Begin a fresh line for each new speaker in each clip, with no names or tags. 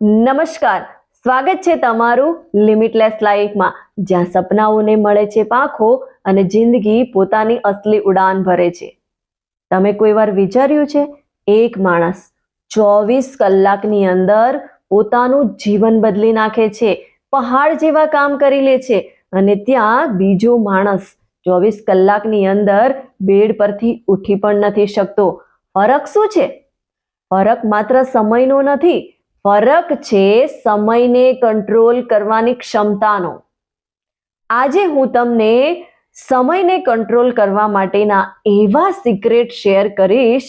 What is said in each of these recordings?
નમસ્કાર. સ્વાગત છે તમારું લિમિટલેસ લાઈફમાં જ્યાં સપનાઓને મળે છે પાંખો અને જિંદગી પોતાની અસલી ઉડાન ભરે છે. તમે કોઈ વાર વિચાર્યું છે? એક માણસ ચોવીસ કલાકની અંદર પોતાનું જીવન બદલી નાખે છે, પહાડ જેવા કામ કરી લે છે અને ત્યાં બીજો માણસ ચોવીસ કલાકની અંદર બેડ પરથી ઉઠી પણ નથી શકતો. ફરક શું છે? ફરક માત્ર સમયનો નથી ફરક છે સમયને કંટ્રોલ કરવાની ક્ષમતાનો. આજે હું તમને સમયને કંટ્રોલ કરવા માટેના એવા સિક્રેટ શેર કરીશ,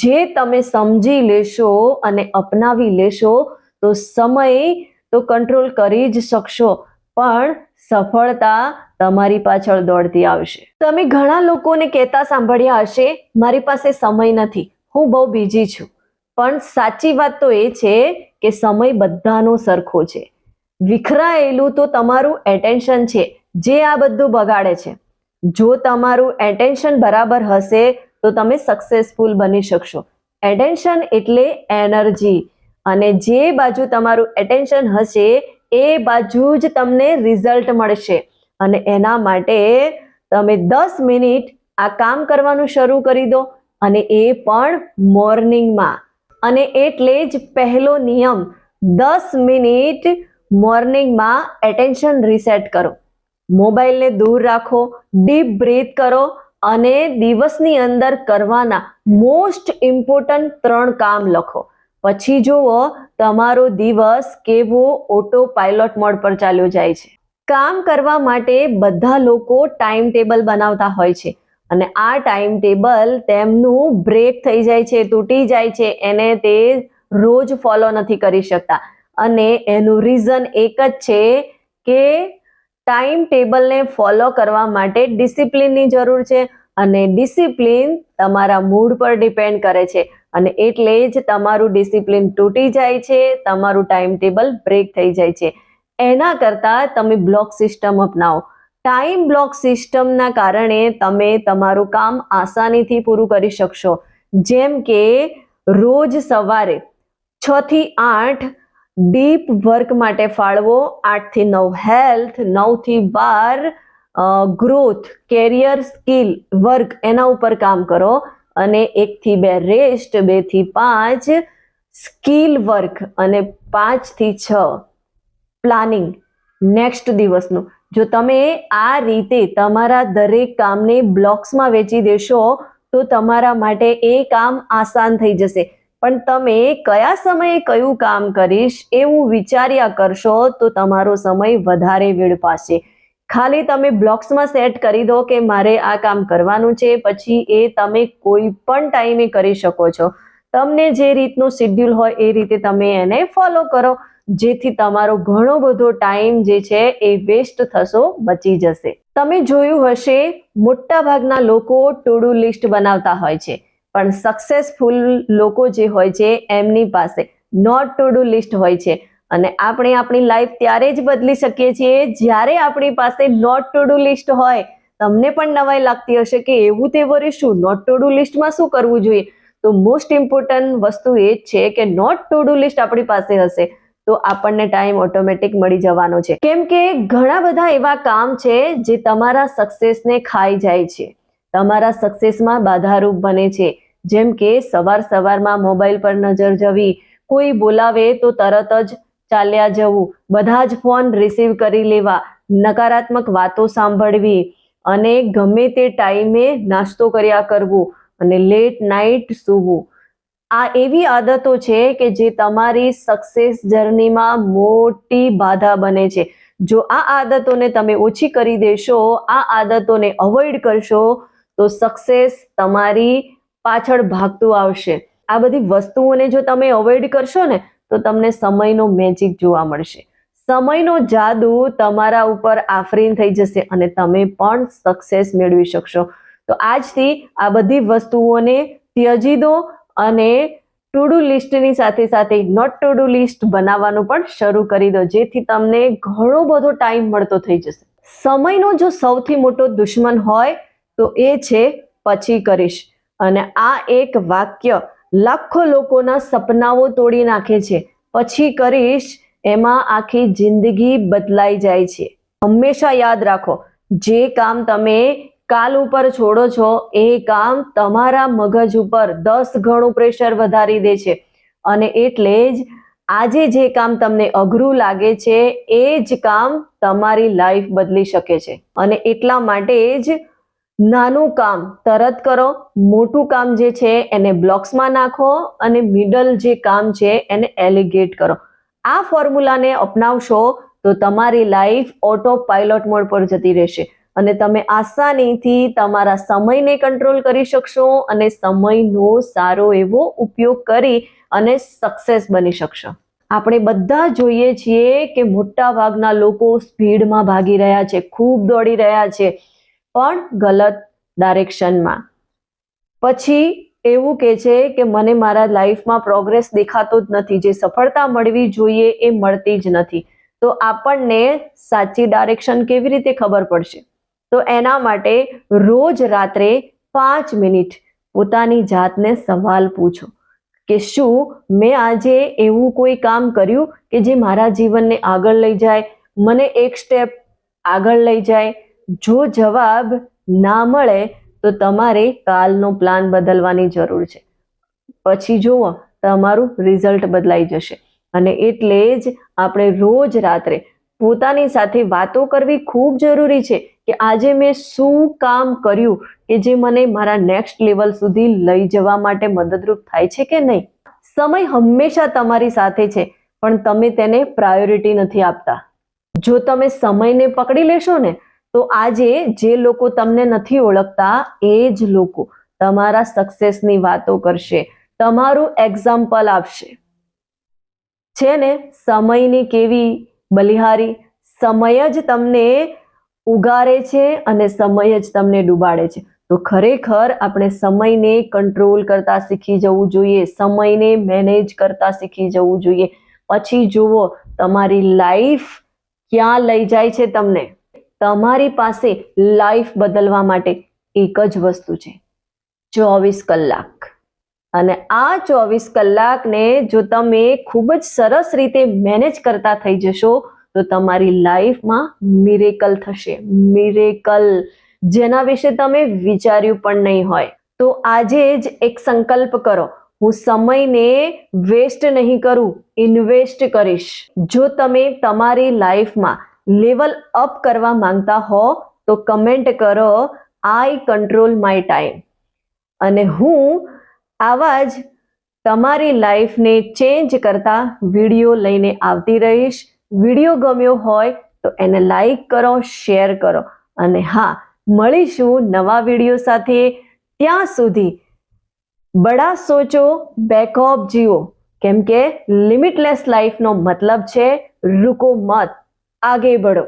જે તમે સમજી લેશો અને અપનાવી લેશો, તો સમય તો કંટ્રોલ કરી જ શકશો, પણ સફળતા તમારી પાછળ દોડતી આવશે. તમે ઘણા લોકોને કહેતા સાંભળ્યા હશે, મારી પાસે સમય નથી, હું બહુ બીજી છું. પણ સાચી વાત તો એ છે કે સમય બધાનો સરખો છે. વિખરાયેલું તો તમારું એટેન્શન છે, જે આ બધું બગાડે છે. જો તમારું એટેન્શન બરાબર હશે, તો તમે સક્સેસફુલ બની શકશો. એટેન્શન એટલે એનર્જી અને જે બાજુ તમારું એટેન્શન હશે, એ બાજુ જ તમને રિઝલ્ટ મળશે. અને એના માટે તમે દસ મિનિટ આ કામ કરવાનું શરૂ કરી દો. અને એ પણ મોર્નિંગમાં અને એટલે જ પહેલો નિયમ દસ મિનિટ મોર્નિંગમાં એટેન્શન રીસેટ કરો. મોબાઈલને દૂર રાખો ડીપ બ્રીથ કરો અને દિવસની અંદર કરવાના મોસ્ટ ઇમ્પોર્ટન્ટ ત્રણ કામ લખો. પછી જુઓ તમારો દિવસ કેવો ઓટો પાયલોટ મોડ પર ચાલ્યો જાય છે. કામ કરવા માટે બધા લોકો ટાઈમ ટેબલ બનાવતા હોય છે. અને આ ટાઈમ ટેબલ તેમનું બ્રેક થઈ જાય છે, તૂટી જાય છે, એને તે રોજ ફોલો નથી કરી શકતા. અને એનું રીઝન એક જ છે કે ટાઈમ ટેબલને ફોલો કરવા માટે ડિસિપ્લિનની જરૂર છે અને ડિસિપ્લિન તમારા મૂડ પર ડિપેન્ડ કરે છે. અને એટલે જ તમારું ડિસિપ્લિન તૂટી જાય છે, તમારું ટાઈમ ટેબલ બ્રેક થઈ જાય છે. એના કરતાં તમે બ્લોક સિસ્ટમ અપનાવો. ટાઈમ બ્લોક સિસ્ટમના કારણે તમે તમારું કામ આસાનીથી પૂરું કરી શકશો. જેમ કે રોજ સવારે છ થી આઠ ડીપ વર્ક માટે ફાળવો આઠથી નવ હેલ્થ નવથી બાર ગ્રોથ કેરિયર સ્કિલ વર્ક એના ઉપર કામ કરો અને એકથી બે રેસ્ટ બેથી પાંચ સ્કિલ વર્ક અને પાંચથી છ પ્લાનિંગ નેક્સ્ટ દિવસનું. જો તમે આ રીતે તમારા દરેક કામને બ્લોક્સમાં વેચી દેશો, તો તમારા માટે એ કામ આસાન થઈ જશે. પણ તમે કયા સમયે કયું કામ કરીશ એવું વિચાર્યા કરશો, તો તમારો સમય વધારે વેડપાશે ખાલી તમે બ્લોક્સમાં સેટ કરી દો કે મારે આ કામ કરવાનું છે, પછી એ તમે કોઈ પણ ટાઈમે કરી શકો છો. તમને જે રીતનું શિડ્યુલ હોય એ રીતે તમે એને ફોલો કરો. જેથી તમારો ઘણો બધો ટાઈમ જે છે એ વેસ્ટ થશો, બચી જશે. તમે જોયું હશે મોટા ભાગના લોકો ટુ ડુ લિસ્ટ બનાવતા હોય છે. પણ સક્સેસફુલ લોકો જે હોય છે, એમની પાસે નોટ ટુ ડુ લિસ્ટ હોય છે. અને આપણે આપણી લાઈફ ત્યારે જ બદલી શકીએ છીએ, જ્યારે આપણી પાસે નોટ ટુ ડુ લિસ્ટ હોય. તમને પણ નવાઈ લાગતી હશે કે એવું તે વરી શું નોટ ટુ ડુ લિસ્ટમાં શું કરવું જોઈએ? તો મોસ્ટ ઇમ્પોર્ટન્ટ વસ્તુ એ જ છે કે નોટ ટુ ડુ લિસ્ટ આપણી પાસે હશે. તો આપણને ટાઈમ ઓટોમેટિક મળી જવાનો છે. કેમ કે ઘણા બધા એવા કામ છે જે તમારા સક્સેસને ખાઈ જાય છે. તમારા સક્સેસમાં બાધારૂપ બને છે. જેમ કે સવાર સવારમાં મોબાઈલ પર નજર જવી, કોઈ બોલાવે તો તરત જ ચાલ્યા જવું, બધા જ ફોન રિસીવ કરી લેવા, નકારાત્મક વાતો સાંભળવી અને ગમે તે ટાઈમે નાસ્તો કર્યા કરવું અને લેટ નાઇટ સૂવું. આ એવી આદતો છે કે જે તમારી સક્સેસ જર્નીમાં મોટી બાધા બને છે. જો આ આદતોને તમે ઓછી કરી દેશો, આ આદતોને અવોઇડ કરશો, તો સક્સેસ તમારી પાછળ ભાગતું આવશે. આ બધી વસ્તુઓને જો તમે અવોઇડ કરશો ને, તો તમને સમયનો મેજિક જોવા મળશે. સમયનો જાદુ તમારા ઉપર આફરીન થઈ જશે અને તમે પણ સક્સેસ મેળવી શકશો. તો આજથી આ બધી વસ્તુઓને ત્યજી દો અને ટુ ડુ લિસ્ટની સાથે સાથે નોટ ટુ ડુ લિસ્ટ બનાવવાનું પણ શરૂ કરી દો, જેથી તમને ઘણો બધો ટાઈમ મળતો થઈ જશે. સમયનો જો સૌથી મોટો દુશ્મન હોય, તો એ છે પછી કરીશ. અને આ એક વાક્ય લાખો લોકોના સપનાઓ તોડી નાખે છે. પછી કરીશ, એમાં આખી જિંદગી બદલાઈ જાય છે. હંમેશા યાદ રાખો, જે કામ તમે કાલ ઉપર છોડો છો, એ કામ તમારા મગજ ઉપર દસ ગણું પ્રેશર વધારી દે છે. અને એટલે જ આજે જે કામ તમને અઘરું લાગે છે, એ જ કામ તમારી લાઈફ બદલી શકે છે. અને એટલા માટે જ નાનું કામ તરત કરો, મોટું કામ જે છે એને બ્લોક્સમાં નાખો અને મિડલ જે કામ છે એને એલિગેટ કરો. આ ફોર્મ્યુલાને અપનાવશો તો તમારી લાઈફ ઓટો પાયલોટ મોડ પર જતી રહેશે. અને તમે આસાનીથી તમારા સમયને કંટ્રોલ કરી શકશો અને સમયનો સારો એવો ઉપયોગ કરી અને સક્સેસ બની શકશો. આપણે બધા જોઈએ છીએ કે મોટા ભાગના લોકો સ્પીડમાં ભાગી રહ્યા છે, ખૂબ દોડી રહ્યા છે, પણ ગલત ડાયરેક્શનમાં. પછી એવું કે છે કે મને મારા લાઈફમાં પ્રોગ્રેસ દેખાતો જ નથી, જે સફળતા મળવી જોઈએ એ મળતી જ નથી. તો આપણને સાચી ડાયરેક્શન કેવી રીતે ખબર પડશે? તો એના માટે રોજ રાત્રે પાંચ મિનિટ પોતાની જાતને સવાલ પૂછો કે શું મેં આજે એવું કોઈ કામ કર્યું કે જે મારા જીવનને આગળ લઈ જાય, મને એક સ્ટેપ આગળ લઈ જાય? જો જવાબ ના મળે તો તમારે કાલનો પ્લાન બદલવાની જરૂર છે. પછી જુઓ, તમારું રિઝલ્ટ બદલાઈ જશે. અને એટલે જ આપણે રોજ રાત્રે પોતાની સાથે વાતો કરવી ખૂબ જરૂરી છે. કે આજે મેં શું કામ કર્યું કે જે મને મારા નેક્સ્ટ લેવલ સુધી લઈ જવા માટે મદદરૂપ થાય છે કે નહીં? સમય હંમેશા તમારી સાથે છે, પણ તમે તેને પ્રાયોરિટી નથી આપતા. જો તમે સમયને પકડી લેશો ને, તો આજે જે લોકો તમને નથી ઓળખતા, એ જ લોકો તમારા સક્સેસની વાતો કરશે, તમારું એક્ઝામ્પલ આપશે. છે ને, સમયની કેવી બલિહારી? સમય જ તમને ઉગારે છે અને સમય જ તમને ડૂબાડે છે. તો ખરેખર આપણે સમયને કંટ્રોલ કરતા શીખી જવું જોઈએ, સમયને મેનેજ કરતા શીખી જવું જોઈએ. પછી જુઓ, તમારી લાઈફ ક્યાં લઈ જાય છે તમને? તમારી પાસે લાઈફ બદલવા માટે એક જ વસ્તુ છે, ચોવીસ કલાક. અને આ ચોવીસ કલાકને જો તમે ખૂબ જ સરસ રીતે મેનેજ કરતા થઈ જશો તો તમારી લાઈફમાં મિરેકલ થશે. મિરેકલ જેના વિશે તમે વિચાર્યું પણ નહીં હોય. તો આજે જ એક સંકલ્પ કરો. હું સમયને વેસ્ટ નહીં કરું ઇન્વેસ્ટ કરીશ. જો તમે તમારી લાઈફમાં લેવલ અપ કરવા માંગતા હો, તો કમેન્ટ કરો આઈ કંટ્રોલ માય ટાઈમ અને હું આવા જ તમારી લાઈફને ચેન્જ કરતા વીડિયો લઈને આવતી રહીશ. વીડિયો ગમ્યો હોય તો એને લાઈક કરો શેર કરો. અને હા, મળીશું નવા વીડિયો સાથે. ત્યાં સુધી બડા સોચો બેકઅપ જીવો. કેમ કે લિમિટલેસ લાઈફનો મતલબ છે, રૂકો મત, આગે બઢો.